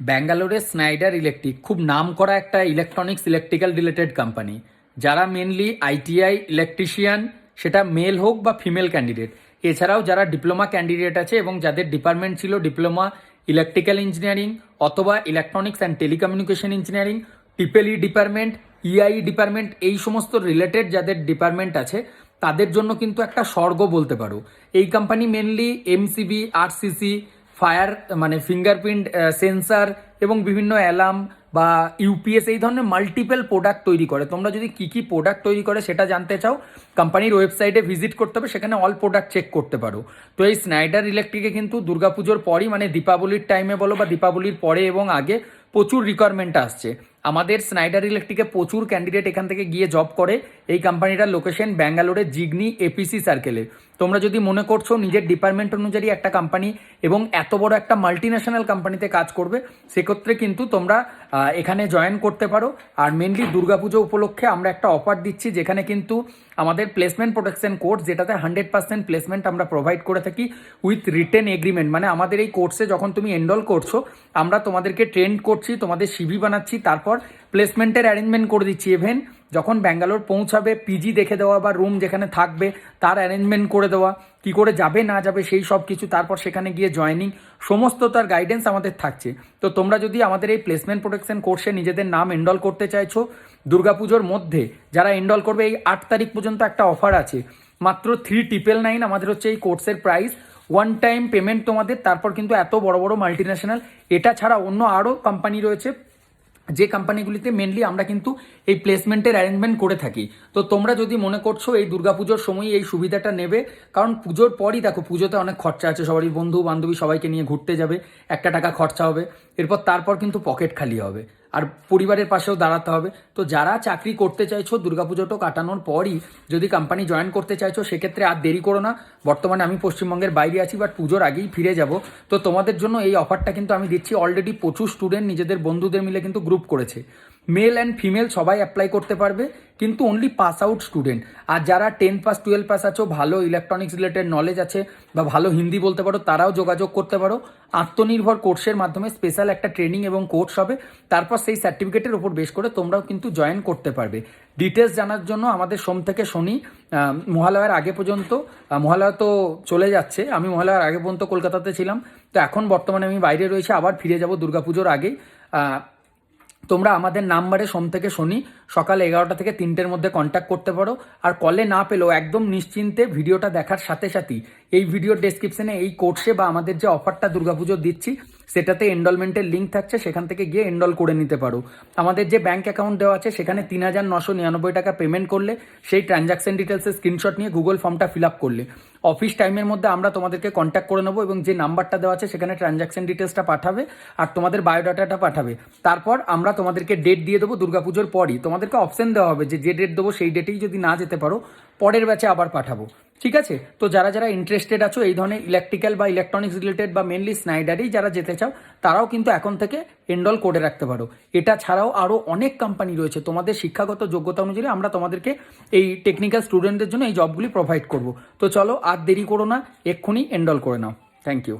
ব্যাঙ্গালোরের Snyder electric খুব নাম করা একটা ইলেকট্রনিক্স ইলেকট্রিক্যাল রিলেটেড কোম্পানি যারা মেনলি আইটিআই ইলেকট্রিশিয়ান সেটা মেল হোক বা ফিমেল ক্যান্ডিডেট এছাড়াও যারা ডিপ্লোমা ক্যান্ডিডেট আছে এবং যাদের ডিপার্টমেন্ট ছিল ডিপ্লোমা ইলেকট্রিক্যাল ইঞ্জিনিয়ারিং অথবা ইলেকট্রনিক্স অ্যান্ড টেলিকমিউনিকেশন ইঞ্জিনিয়ারিং টিপেলি ডিপার্টমেন্ট ইআই ডিপার্টমেন্ট এই সমস্ত রিলেটেড যাদের ডিপার্টমেন্ট আছে, তাদের জন্য কিন্তু একটা স্বর্গ বলতে পারো। এই company mainly MCB RCC fire মানে ফিঙ্গারপ্রিন্ট সেন্সার এবং বিভিন্ন অ্যালার্ম বা ইউপিএস এই ধরনের মাল্টিপল প্রোডাক্ট তৈরি করে। তোমরা যদি কী কী প্রোডাক্ট তৈরি করে সেটা জানতে চাও কোম্পানির ওয়েবসাইটে ভিজিট করতে হবে, সেখানে অল প্রোডাক্ট চেক করতে পারো। তো এই স্নাইডার ইলেকট্রিকে কিন্তু দুর্গাপুজোর পরই মানে দীপাবলির টাইমে বলো বা দীপাবলির পরে এবং আগে প্রচুর রিকোয়ারমেন্ট আসছে। আমাদের স্নাইডার ইলেকট্রিকে প্রচুর ক্যান্ডিডেট এখান থেকে গিয়ে জব করে। এই কোম্পানিটার লোকেশন ব্যাঙ্গালোরের জিগনি এপিসি সার্কেলে তোমরা যদি মনে করছ নিজের ডিপার্টমেন্ট অনুযায়ী একটা কোম্পানি এবং এত বড় একটা মাল্টি ন্যাশনাল কোম্পানিতে কাজ করবে, সেক্ষেত্রে কিন্তু তোমরা এখানে জয়েন করতে পারো। আর মেনলি দুর্গাপুজো উপলক্ষে আমরা একটা অফার দিচ্ছি, যেখানে কিন্তু আমাদের প্লেসমেন্ট প্রোটেকশন কোর্স যেটাতে হান্ড্রেড পার্সেন্ট প্লেসমেন্ট আমরা প্রোভাইড করে থাকি উইথ রিটেন এগ্রিমেন্ট মানে আমাদের এই কোর্সে যখন তুমি এনরোল করছ, আমরা তোমাদেরকে ট্রেন্ড করছি, তোমাদের সিভি বানাচ্ছি, তারপর প্লেসমেন্টের অ্যারেঞ্জমেন্ট করে দিচ্ছি ইভেন যখন ব্যাঙ্গালোর পৌঁছাবে পিজি দেখে দেওয়া বা রুম যেখানে থাকবে, তার অ্যারেঞ্জমেন্ট করে দেওয়া, কি করে যাবে, না যাবে, সেই সব কিছু তারপর সেখানে গিয়ে জয়নিং সমস্ত তার গাইডেন্স আমাদের থাকছে। তো তোমরা যদি আমাদের এই প্লেসমেন্ট প্রোটেকশন কোর্সে নিজেদের নাম এনরোল করতে চাইছো, দুর্গাপুজোর মধ্যে যারা এনরোল করবে, এই আট তারিখ পর্যন্ত একটা অফার আছে। মাত্র থ্রি ট্রিপল নাইন আমাদের হচ্ছে এই কোর্সের প্রাইস ওয়ান টাইম পেমেন্ট তোমাদের, তারপর কিন্তু এত বড় বড় মাল্টি ন্যাশনাল এটা ছাড়া অন্য আরও কোম্পানি রয়েছে। যে কোম্পানিগুলিতে মেনলি আমরা কিন্তু এই প্লেসমেন্টের অ্যারেঞ্জমেন্ট করে থাকি। তো তোমরা যদি মনে করছ এই দুর্গাপুজোর সময় এই সুবিধাটা নেবে, কারণ পুজোর পরই দেখো, পুজোতে অনেক খরচা আছে, সবারই বন্ধু বান্ধবী সবাইকে নিয়ে ঘুরতে যাবে, একটা টাকা খরচা হবে, এরপর তারপর কিন্তু পকেট খালি হবে। আর পরিবারের পাশেও দাঁড়াতে হবে। তো যারা চাকরি করতে চাইছো দুর্গাপুজোটা কাটানোর পরই যদি কোম্পানি জয়েন করতে চাইছো, সেক্ষেত্রে আর দেরি করো না। বর্তমানে আমি পশ্চিমবঙ্গের বাইরে আছি বাট পুজোর আগেই ফিরে যাব। তো তোমাদের জন্য এই অফারটা কিন্তু আমি দিচ্ছি। অলরেডি প্রচুর স্টুডেন্ট নিজেদের বন্ধুদের মিলে কিন্তু গ্রুপ করেছে। মেল অ্যান্ড ফিমেল সবাই অ্যাপ্লাই করতে পারবে কিন্তু অনলি পাস আউট স্টুডেন্ট আর যারা টেন পাস টুয়েলভ পাস আছো ভালো ইলেকট্রনিক্স রিলেটেড নলেজ আছে বা ভালো হিন্দি বলতে পারো তারাও যোগাযোগ করতে পারো। আত্মনির্ভর কোর্সের মাধ্যমে স্পেশাল একটা ট্রেনিং এবং কোর্স হবে। তারপর সেই সার্টিফিকেটের উপর বেশ করে তোমরাও কিন্তু জয়েন করতে পারবে। ডিটেলস জানার জন্য আমাদের সোম থেকে শনি মহালয়ার আগে পর্যন্ত মহালয়া তো চলে যাচ্ছে আমি মহালয়ার আগে পর্যন্ত কলকাতাতে ছিলাম। তো এখন বর্তমানে আমি বাইরে রয়েছে আবার ফিরে যাব দুর্গাপুজোর আহ, তোমরা আমাদের নাম্বারে সোম থেকে শনি সকাল এগারোটা থেকে তিনটের মধ্যে কন্ট্যাক্ট করতে পারো। আর কলে না পেলেও একদম নিশ্চিন্তে ভিডিওটা দেখার সাথে সাথেই এই ভিডিওর ডেসক্রিপশনে এই কোর্সে বা আমাদের যে অফারটা দুর্গাপুজো দিচ্ছি সেটাতে এনরোলমেন্টের লিঙ্ক থাকছে, সেখান থেকে গিয়ে এনরোল করে নিতে পারো। আমাদের যে ব্যাঙ্ক অ্যাকাউন্ট দেওয়া আছে, সেখানে তিন হাজার নশো নিরানব্বই টাকা পেমেন্ট করলে, সেই ট্রানজাকশন ডিটেলসের স্ক্রিনশট নিয়ে গুগল ফর্মটা ফিল আপ করলে। অফিস টাইমের মধ্যে আমরা তোমাদেরকে কন্ট্যাক্ট করে নেব এবং যে নাম্বারটা দেওয়া আছে, সেখানে ট্রানজাকশন ডিটেলসটা পাঠাবে আর তোমাদের বায়োডাটাটা পাঠাবে। তারপর আমরা তোমাদেরকে ডেট দিয়ে দেবো দুর্গাপুজোর পরই। তোমাদেরকে অপশন দেওয়া হবে যে যে ডেট দেবো, সেই ডেটেই যদি না যেতে পারো, পরের ব্যাচে আবার পাঠাবো। ঠিক আছে? তো যারা যারা ইন্টারেস্টেড আছো এই ধরনের ইলেকট্রিক্যাল বা ইলেকট্রনিক্স রিলেটেড বা মেনলি স্নাইডারেই যারা যেতে চাও, তারাও কিন্তু এখন থেকে এন্ডল করে রাখতে পারো। এটা ছাড়াও আরও অনেক কোম্পানি রয়েছে। তোমাদের শিক্ষাগত যোগ্যতা অনুযায়ী আমরা তোমাদেরকে এই টেকনিক্যাল স্টুডেন্টদের জন্য এই জবগুলি প্রোভাইড করব। তো চলো আর দেরি করো না, এক্ষুনি এন্ডল করে নাও। Thank you